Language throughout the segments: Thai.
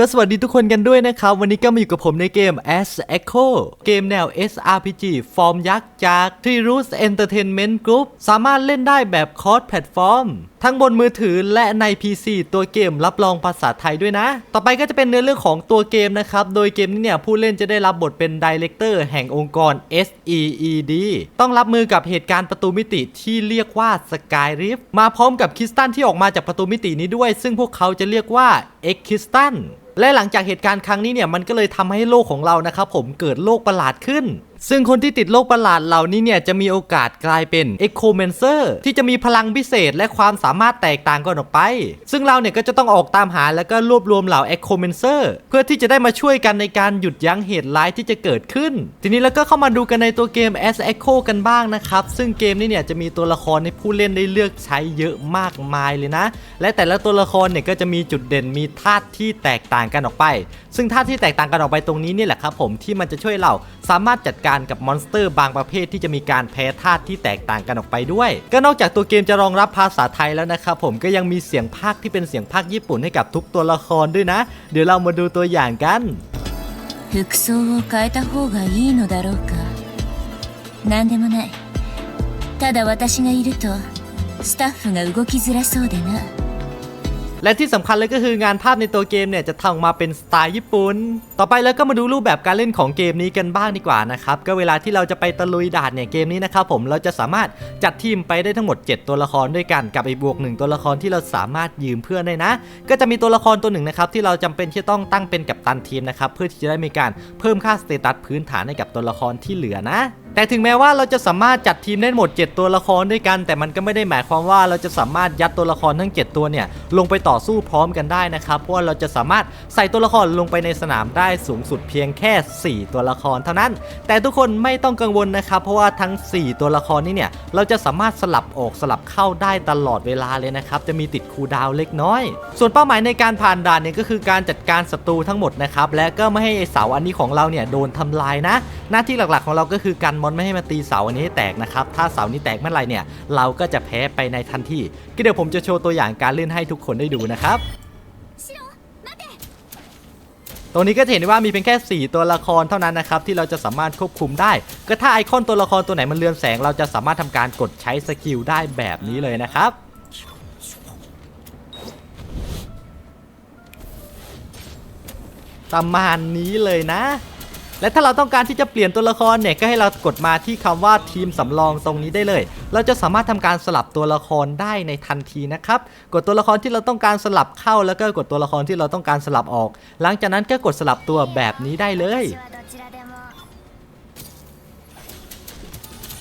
ก็สวัสดีทุกคนกันด้วยนะครับ วันนี้ก็มาอยู่กับผมในเกม As Echo เกมแนว SRPG ฟอร์มยักษ์จาก t r i r u s Entertainment Group สามารถเล่นได้แบบคอร์สแพลตฟอร์มทั้งบนมือถือและใน PC ตัวเกมรับรองภาษาไทยด้วยนะ ต่อไปก็จะเป็นเนื้อเรื่องของตัวเกมนะครับ โดยเกมนี้เนี่ยผู้เล่นจะได้รับบทเป็นดีเลกเตอร์แห่งองค์กร SEED ต้องรับมือกับเหตุการณ์ประตูมิติที่เรียกว่า Skyrift มาพร้อมกับคริสตันที่ออกมาจากประตูมิตินี้ด้วย ซึ่งพวกเขาจะเรียกว่า X คริสตันและหลังจากเหตุการณ์ครั้งนี้เนี่ยมันก็เลยทำให้โลกของเรานะครับผมเกิดโลกประหลาดขึ้น ซึ่งคนที่ติดโรคประหลาดเหล่านี้เนี่ยจะมีโอกาสกลายเป็น e c h o m a n c e r ที่จะมีพลังพิเศษและความสามารถแตกต่างกันออกไป ซึ่งเราเนี่ยก็จะต้องออกตามหาแล้วก็รวบรวมเหล่า e c h o m a n c e r เพื่อที่จะได้มาช่วยกันในการหยุดยั้งเหตุร้ายที่จะเกิดขึ้น ทีนี้เราก็เข้ามาดูกันในตัวเกม As Echo กันบ้างนะครับ ซึ่งเกมนี้เนี่ยจะมีตัวละครให้ผู้เล่นได้เลือกใช้เยอะมากมายเลยนะ และแต่ละตัวละครเนี่ยก็จะมีจุดเด่นมีธาตุที่แตกต่างกันออกไป ซึ่งธาตุที่แตกต่างกันออกไปตรงนี้นี่แหละครับผมที่มันจะช่วยเรา สามารถจัดการกับมอนสเตอร์บางประเภทที่จะมีการแพ้ธาตุที่แตกต่างกันออกไปด้วย ก็นอกจากตัวเกมจะรองรับภาษาไทยแล้วนะครับผมก็ยังมีเสียงภาคที่เป็นเสียงภาคญี่ปุ่นให้กับทุกตัวละครด้วยนะ เดี๋ยวเรามาดูตัวอย่างกัน 服装を変えた方がいいのだろうか何でもないただ私がいるとスタッフが動きづらそうでな และที่สำคัญเลยก็คืองานภาพในตัวเกมเนี่ยจะทำออกมาเป็นสไตล์ญี่ปุ่น ต่อไปแล้วก็มาดูรูปแบบการเล่นของเกมนี้กันบ้างดีกว่านะครับก็เวลาที่เราจะไปตะลุยด่านเนี่ยเกมนี้นะครับผมเราจะสามารถจัดทีมไปได้ทั้งหมด 7 ตัวละครด้วยกันกับไอ้บวกหนึ่งตัวละครที่เราสามารถยืมเพื่อนได้นะ ก็จะมีตัวละครตัวหนึ่งนะครับที่เราจำเป็นที่ต้องตั้งเป็นกัปตันทีมนะครับเพื่อที่จะได้มีการเพิ่มค่าสเตตัสพื้นฐานให้กับตัวละครที่เหลือนะแต่ถึงแม้ว่าเราจะสามารถจัดทีมได้หมด 7 ตัวละครด้วยกัน แต่มันก็ไม่ได้หมายความว่าเราจะสามารถยัดตัวละครทั้ง 7 ตัวเนี่ยลงไปต่อสู้พร้อมกันได้นะครับเพราะว่าเราจะสามารถใส่ตัวละครลงไปในสนามได้ได้สูงสุดเพียงแค่ 4 ตัวละครเท่านั้น แต่ทุกคนไม่ต้องกังวลนะครับเพราะว่าทั้ง 4 ตัวละครนี้เนี่ยเราจะสามารถสลับออกสลับเข้าได้ตลอดเวลาเลยนะครับจะมีติดคูดาวเล็กน้อย ส่วนเป้าหมายในการผ่านด่านเนี่ยก็คือการจัดการศัตรูทั้งหมดนะครับและก็ไม่ให้ไอเสาอันนี้ของเราเนี่ยโดนทำลายนะ หน้าที่หลักๆของเราก็คือกันมอนไม่ให้มาตีเสาอันนี้ให้แตกนะครับถ้าเสานี้แตกเมื่อไหร่เนี่ยเราก็จะแพ้ไปในทันทีก็เดี๋ยวผมจะโชว์ตัวอย่างการเล่นให้ทุกคนได้ดูนะครับ รงนี้ก็จะเห็นได้ว่ามีเพียงแค่ 4 ตัวละครเท่านั้นนะครับที่เราจะสามารถควบคุมได้ ก็ถ้าไอคอนตัวละครตัวไหนมันเลือนแสง เราจะสามารถทำการกดใช้สกิลได้แบบนี้เลยนะครับประมาณนี้เลยนะ และถ้าเราต้องการที่จะเปลี่ยนตัวละครเนี่ยก็ให้เรากดมาที่คำว่าทีมสำรองตรงนี้ได้เลย เราจะสามารถทำการสลับตัวละครได้ในทันทีนะครับ กดตัวละครที่เราต้องการสลับเข้าแล้วก็กดตัวละครที่เราต้องการสลับออก หลังจากนั้นก็กดสลับตัวแบบนี้ได้เลย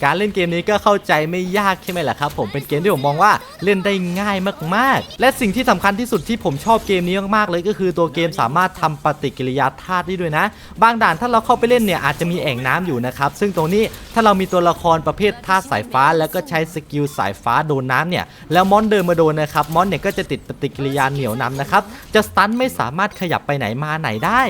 การเล่นเกมนี้ก็เข้าใจไม่ยากใช่ไหมล่ะครับผมเป็นเกมที่ผมมองว่าเล่นได้ง่ายมากๆ และสิ่งที่สำคัญที่สุดที่ผมชอบเกมนี้มากๆเลยก็คือตัวเกมสามารถทำปฏิกิริยาธาตุได้ด้วยนะ บางด่านถ้าเราเข้าไปเล่นเนี่ยอาจจะมีแอ่งน้ำอยู่นะครับซึ่งตรงนี้ถ้าเรามีตัวละครประเภทธาตุสายฟ้า แล้วก็ใช้สกิลสายฟ้าโดนน้ำเนี่ยแล้วมอนเดินมาโดนนะครับมอนเนี่ยก็จะติดปฏิกิริยาเหนียวนำนะครับจะสตันไม่สามารถขยับไปไหนมาไหนได้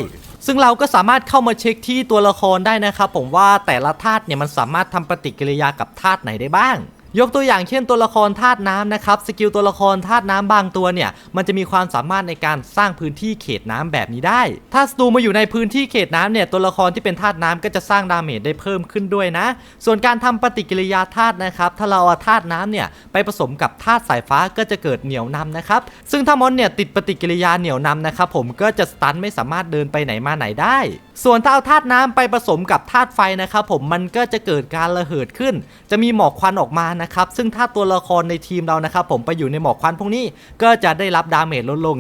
ซึ่งเราก็สามารถเข้ามาเช็คที่ตัวละครได้นะครับผมว่าแต่ละธาตุเนี่ยมันสามารถทำปฏิกิริยากับธาตุไหนได้บ้าง ยกตัวอย่างเช่นตัวละครธาตุน้ำนะครับสกิลตัวละครธาตุน้ำบางตัวเนี่ยมันจะมีความสามารถในการสร้างพื้นที่เขตน้ำแบบนี้ได้ ถ้าศัตรูมาอยู่ในพื้นที่เขตน้ำเนี่ยตัวละครที่เป็นธาตุน้ำก็จะสร้างดาเมจได้เพิ่มขึ้นด้วยนะ ส่วนการทำปฏิกิริยาธาตุนะครับถ้าเราเอาธาตุน้ำเนี่ยไปผสมกับธาตุสายฟ้าก็จะเกิดเหนียวนำนะครับซึ่งถ้ามอนเนี่ยติดปฏิกิริยาเหนียวนำนะครับผมก็จะสตันไม่สามารถเดินไปไหนมาไหนได้ ส่วนถ้าเอาธาตุน้ำไปผสมกับธาตุไฟนะครับผมมันก็จะเกิดการระเหิดขึ้น จะมีหมอกควันออกมานะครับ ซึ่งถ้าตัวละครในทีมเรานะครับผมไปอยู่ในหมอกควันพวกนี้ก็จะได้รับดาเมจลดลง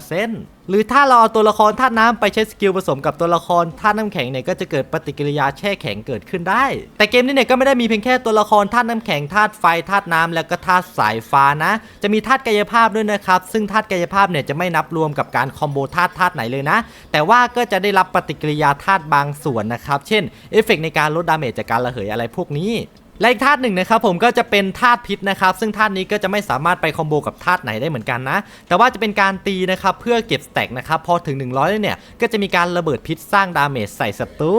50%หรือถ้าเราเอาตัวละครธาตุน้ำไปใช้สกิลผสมกับตัวละครธาตุน้ำแข็งเนี่ยก็จะเกิดปฏิกิริยาแช่แข็งเกิดขึ้นได้ แต่เกมนี้เนี่ยก็ไม่ได้มีเพียงแค่ตัวละครธาตุน้ำแข็งธาตุไฟธาตุน้ำแล้วก็ธาตุสายฟ้านะ จะมีธาตุกายภาพด้วยนะครับซึ่งธาตุกายภาพเนี่ยจะไม่นับรวมกับการคอมโบธาตุธาตุไหนเลยนะ แต่ว่าก็จะได้รับปฏิกิริยาธาตุบางส่วนนะครับเช่นเอฟเฟกต์ในการลดดาเมจจากการระเหยอะไรพวกนี้ และอีกธาตุหนึ่งนะครับผมก็จะเป็นธาตุพิษนะครับซึ่งธาตุนี้ก็จะไม่สามารถไปคอมโบกับธาตุไหนได้เหมือนกันนะ แต่ว่าจะเป็นการตีนะครับเพื่อเก็บสแต็กนะครับพอถึง 100แล้วเนี่ยก็จะมีการระเบิดพิษสร้างดาเมจใส่ศัตรู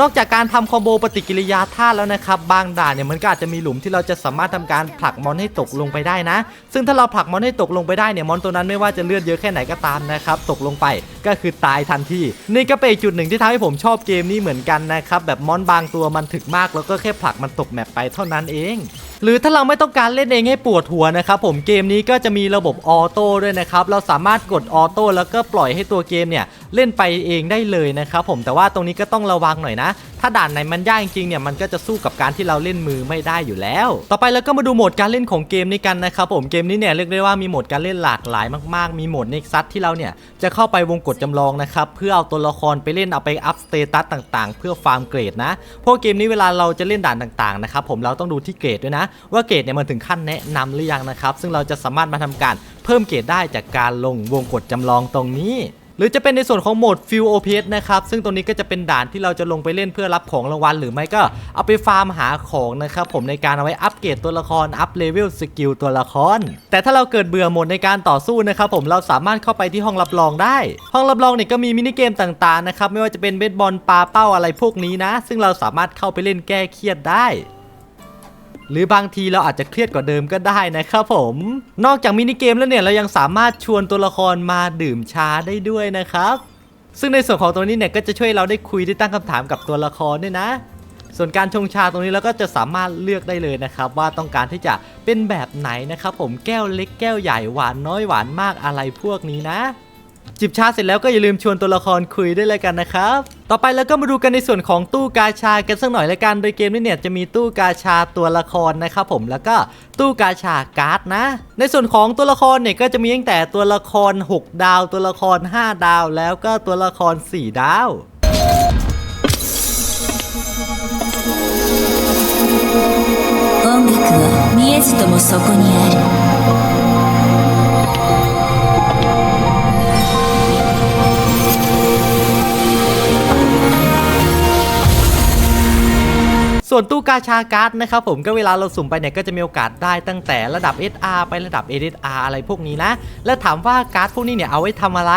นอกจากการทำคอมโบปฏิกิริยาธาตุแล้วนะครับ บางด่านเนี่ยมันก็อาจจะมีหลุมที่เราจะสามารถทำการผลักมอนให้ตกลงไปได้นะ ซึ่งถ้าเราผลักมอนให้ตกลงไปได้เนี่ยมอนตัวนั้นไม่ว่าจะเลือดเยอะแค่ไหนก็ตามนะครับตกลงไปก็คือตายทันทีนี่ก็เป็นจุดหนึ่งที่ทำให้ผมชอบเกมนี้เหมือนกันนะครับแบบมอนบางตัวมันถึกมากแล้วก็แค่ผลักมันตกแมปไปเท่านั้นเอง หรือถ้าเราไม่ต้องการเล่นเองให้ปวดหัวนะครับผมเกมนี้ก็จะมีระบบออโต้ด้วยนะครับเราสามารถกดออโต้แล้วก็ปล่อยให้ตัวเกมเนี่ยเล่นไปเองได้เลยนะครับผมแต่ว่าตรงนี้ก็ต้องระวังหน่อยนะ ถ้าด่านไหนมันยากจริงเนี่ยมันก็จะสู้กับการที่เราเล่นมือไม่ได้อยู่แล้ว ต่อไปเราก็มาดูโหมดการเล่นของเกมนี้กันนะครับผมเกมนี้เนี่ยเรียกได้ว่ามีโหมดการเล่นหลากหลายมากๆ มีโหมดเน็กซัสที่เราเนี่ยจะเข้าไปวงกดจำลองนะครับเพื่อเอาตัวละครไปเล่นเอาไปอัพสเตตัสต่างๆ เพื่อฟาร์มเกรดนะพราะเกมนี้เวลาเราจะเล่นด่านต่างๆนะครับผมเราต้องดูที่เกรดด้วยนะ ว่าเกรดเนี่ยมันถึงขั้นแนะนำหรือยังนะครับซึ่งเราจะสามารถมาทำการเพิ่มเกรดได้จากการลงวงกดจำลองตรงนี้ หรือจะเป็นในส่วนของโหมด f ิ e โอเพนะครับ ซึ่งตรงนี้ก็จะเป็นด่านที่เราจะลงไปเล่นเพื่อรับของรางวัลหรือไม่ก็เอาไปฟาร์มหาของนะครับผมในการเอาไว้อัปเกรดตัวละครอัพเลเวลสกิลตัวละคร แต่ถ้าเราเกิดเบื่อโหมดในการต่อสู้นะครับผมเราสามารถเข้าไปที่ห้องรับรองได้ ห้องรับรองเนี่ยก็มีมินิเกมต่างๆนะครับไม่ว่าจะเป็นเบสบอลปาเป้าอะไรพวกนี้นะ ซึ่งเราสามารถเข้าไปเล่นแก้เครียดได้ หรือบางทีเราอาจจะเครียดกว่าเดิมก็ได้นะครับผม นอกจากมินิเกมแล้วเนี่ยเรายังสามารถชวนตัวละครมาดื่มชาได้ด้วยนะครับ ซึ่งในส่วนของตัวนี้เนี่ยก็จะช่วยเราได้คุยได้ตั้งคำถามกับตัวละครด้วยนะ ส่วนการชงชาตรงนี้เราก็จะสามารถเลือกได้เลยนะครับ ว่าต้องการที่จะเป็นแบบไหนนะครับผมแก้วเล็กแก้วใหญ่หวานน้อยหวานมากอะไรพวกนี้นะ จิบชาเสร็จแล้วก็อย่าลืมชวนตัวละครคุยด้วยเลยกันนะครับ ต่อไปแล้วก็มาดูกันในส่วนของตู้กาชากันสักหน่อยละกัน โดยเกมนี้เนี่ยจะมีตู้กาชาตัวละครนะครับผมแล้วก็ตู้กาชาการ์ดนะ ในส่วนของตัวละครเนี่ยก็จะมีตั้งแต่ตัวละคร 6 ดาว ตัวละคร 5 ดาว แล้วก็ตัวละคร 4 ดาว 音楽は見えずともそこにある ส่วนตู้ กาชาการ์ดนะครับผมก็เวลาเราสุ่มไปเนี่ยก็จะมีโอกาสได้ตั้งแต่ระดับ SR ไประดับ SR อะไรพวกนี้นะ และถามว่าการ์ดพวกนี้เนี่ยเอาไว้ทำอะไร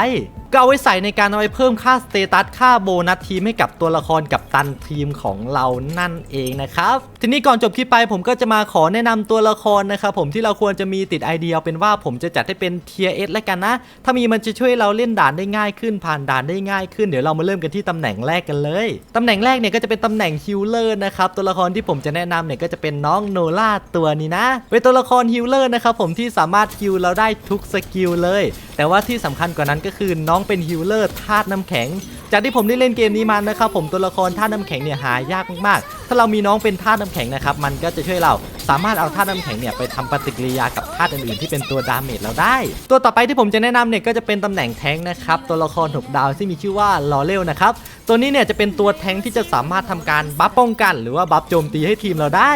ก็เอาไว้ใส่ในการเอาไว้เพิ่มค่าสเตตัสค่าโบนัสทีมให้กับตัวละครกับตันทีมของเรานั่นเองนะครับ ทีนี้ก่อนจบคลิปไปผมก็จะมาขอแนะนำตัวละครนะครับผมที่เราควรจะมีติดไอเดียเอาเป็นว่าผมจะจัดให้เป็นเทียเอสแล้วกันนะ ถ้ามีมันจะช่วยเราเล่นด่านได้ง่ายขึ้นผ่านด่านได้ง่ายขึ้นเดี๋ยวเรามาเริ่มกันที่ตำแหน่งแรกกันเลยตำแหน่งแรกเนี่ยก็จะเป็นตำแหน่งฮิลเลอร์นะครับตัวละครที่ที่ผมจะแนะนำเนี่ยก็จะเป็นน้องโนล่าตัวนี้นะ เป็นตัวละครฮิลเลอร์นะครับผมที่สามารถฮิลเราได้ทุกสกิลเลย แต่ว่าที่สำคัญกว่านั้นก็คือน้องเป็นฮิลเลอร์ธาตุน้ำแข็ง จากที่ผมได้เล่นเกมนี้มานะครับผมตัวละครธาน้ำแข็งเนี่ยหายากมากๆ ถ้าเรามีน้องเป็นธาน้ำแข็งนะครับมันก็จะช่วยเราสามารถเอาธาน้ำแข็งเนี่ยไปทำปฏิกิริยากับธาอื่นๆที่เป็นตัวดาเมจเราได้ ตัวต่อไปที่ผมจะแนะนำเนี่ยก็จะเป็นตำแหน่งแทงนะครับตัวละคร6ดาวที่มีชื่อว่าลอเรลนะครับตัวนี้เนี่ยจะเป็นตัวแทงที่จะสามารถทำการบัฟป้องกัน หรือว่าบัฟโจมตีให้ทีมเราได้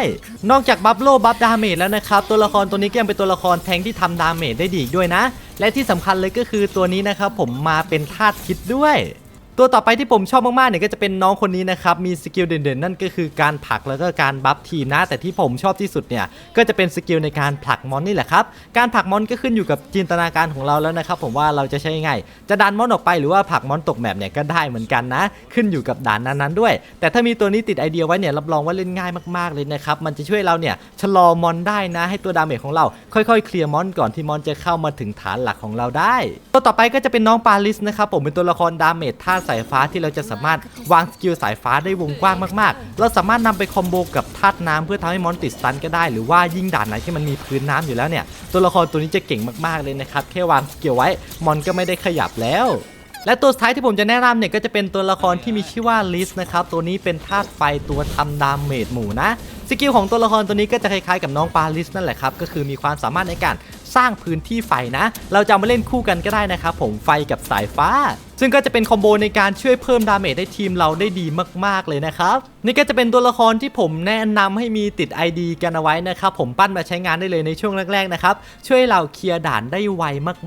นอกจากบัฟโลบัฟดาเมจแล้วนะครับตัวละครตัวนี้ก็ยังเป็นตัวละครแทงที่ทำดาเมจได้ดีด้วยนะ และที่สำคัญเลยก็คือตัวนี้นะครับผมมาเป็นธาตุพิษด้วย ตัวต่อไปที่ผมชอบมากๆเนี่ยก็จะเป็นน้องคนนี้นะครับมีสกิลเด่นๆ นั่นก็คือการผลักแล้วก็การบัฟทีมนะ แต่ที่ผมชอบที่สุดเนี่ยก็จะเป็นสกิลในการผลักมอนนี่แหละครับการผลักมอนก็ขึ้นอยู่กับจินตนาการของเราแล้วนะครับผมว่าเราจะใช้ยังไงจะดันมอนออกไปหรือว่าผลักมอนตกแมปเนี่ยก็ได้เหมือนกันนะ ขึ้นอยู่กับด่านนั้นๆด้วย แต่ถ้ามีตัวนี้ติดไอเดียไว้เนี่ยรับรองว่าเล่นง่ายมากๆเลยนะครับมันจะช่วยเราเนี่ยชะลอมอนได้นะให้ตัวดาเมจของเรา ค่อยๆเคลียร์มอนก่อนที่มอนจะเข้ามาถึงฐานหลักของเราได้ ตัวต่อไปก็จะเป็นน้องปาลิสนะครับผมเป็นตัวละครดาเมจท่าตุสายฟ้าที่เราจะสามารถวางสกิลสายฟ้าได้วงกว้างมากๆ เราสามารถนำไปคอมโบกับธาตุน้ำเพื่อทำให้มอนติดสตันก็ได้ หรือว่ายิ่งด่านไหนที่มันมีพื้นน้ำอยู่แล้วเนี่ย ตัวละครตัวนี้จะเก่งมากๆเลยนะครับ แค่วางสกิลไว้มอนก็ไม่ได้ขยับแล้วและตัวสุดท้ายที่ผมจะแนะนำเนี่ยก็จะเป็นตัวละครที่มีชื่อว่าลิสนะครับ ตัวนี้เป็นธาตุไฟตัวทำดาเมจหมู่นะ สกิลของตัวละครตัวนี้ก็จะคล้ายๆกับน้องปาลิสนั่นแหละครับ ก็คือมีความสามารถในการสร้างพื้นที่ไฟนะ เราจะมาเล่นคู่กันก็ได้นะครับผมไฟกับสายฟ้าซึ่งก็จะเป็นคอมโบในการช่วยเพิ่มดาเมจให้ทีมเราได้ดีมากๆเลยนะครับนี่ก็จะเป็นตัวละครที่ผมแนะนำให้มีติด ID กันเอาไว้นะครับผมปั้นมาใช้งานได้เลยในช่วงแรกๆนะครับช่วยเราเคลียร์ด่านได้ไว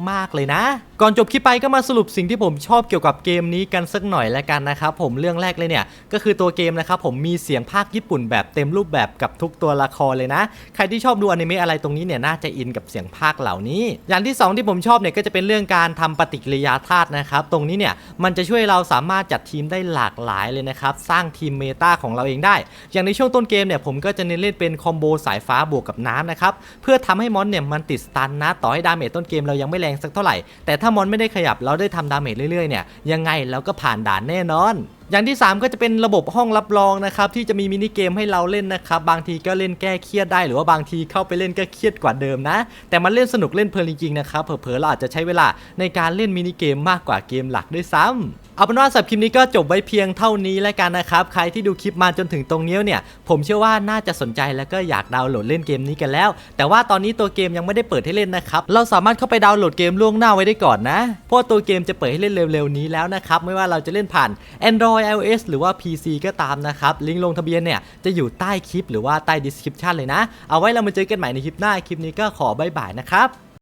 มากๆเลยนะ ก่อนจบคลิปไปก็มาสรุปสิ่งที่ผมชอบเกี่ยวกับเกมนี้กันสักหน่อยแล้วกันนะครับผมเรื่องแรกเลยเนี่ยก็คือตัวเกมนะครับผมมีเสียงภาคญี่ปุ่นแบบเต็มรูปแบบกับทุกตัวละครเลยนะ ใครที่ชอบดูอนิเมะอะไรตรงนี้เนี่ยน่าจะอินกับเสียงภาคเหล่านี้ อย่างที่สองที่ผมชอบเนี่ยก็จะเป็นเรื่องการทำปฏิกิริยาธาตุนะครับตรงนี้เนี่ยมันจะช่วยเราสามารถจัดทีมได้หลากหลายเลยนะครับ สร้างทีมเมตาของเราเองได้ อย่างในช่วงต้นเกมเนี่ยผมก็จะเน้นเล่นเป็นคอมโบสายฟ้าบวกกับน้ำนะครับ เพื่อทำให้มอนเนี่ยมันติดสตันนะต่อให้ดาเมจต้นเกมเรายังไม่แรงสักเท่าไหร่ แต่ถ้ามอนไม่ได้ขยับเราได้ทำดาเมจเรื่อยๆเนี่ยยังไงเราก็ผ่านด่านแน่นอน อย่างที่ 3 ก็จะเป็นระบบห้องรับรองนะครับที่จะมีมินิเกมให้เราเล่นนะครับบางทีก็เล่นแก้เครียดได้ หรือว่าบางทีเข้าไปเล่นก็เครียดกว่าเดิมนะ แต่มันเล่นสนุกเล่นเพลินจริงๆนะครับเผลอๆเราอาจจะใช้เวลาในการเล่นมินิเกมมากกว่าเกมหลักด้วยซ้ำ เอาเป็นว่าสับคลิปนี้ก็จบไว้เพียงเท่านี้แล้วกันนะครับ ใครที่ดูคลิปมาจนถึงตรงนี้เนี่ย ผมเชื่อว่าน่าจะสนใจแล้วก็อยากดาวน์โหลดเล่นเกมนี้กันแล้ว แต่ว่าตอนนี้ตัวเกมยังไม่ได้เปิดให้เล่นนะครับ เราสามารถเข้าไปดาวน์โหลดเกมล่วงหน้าไว้ได้ก่อนนะ เพราะตัวเกมจะเปิดให้เล่นเร็วๆนี้แล้วนะครับ ไม่ว่าเราจะเล่นผ่าน Android iOS หรือว่า PC ก็ตามนะครับ ลิงก์ลงทะเบียนเนี่ยจะอยู่ใต้คลิป หรือว่าใต้ description เลยนะ เอาไว้เรามาเจอกันใหม่ในคลิปหน้า คลิปนี้ก็ขอบายบายนะครับ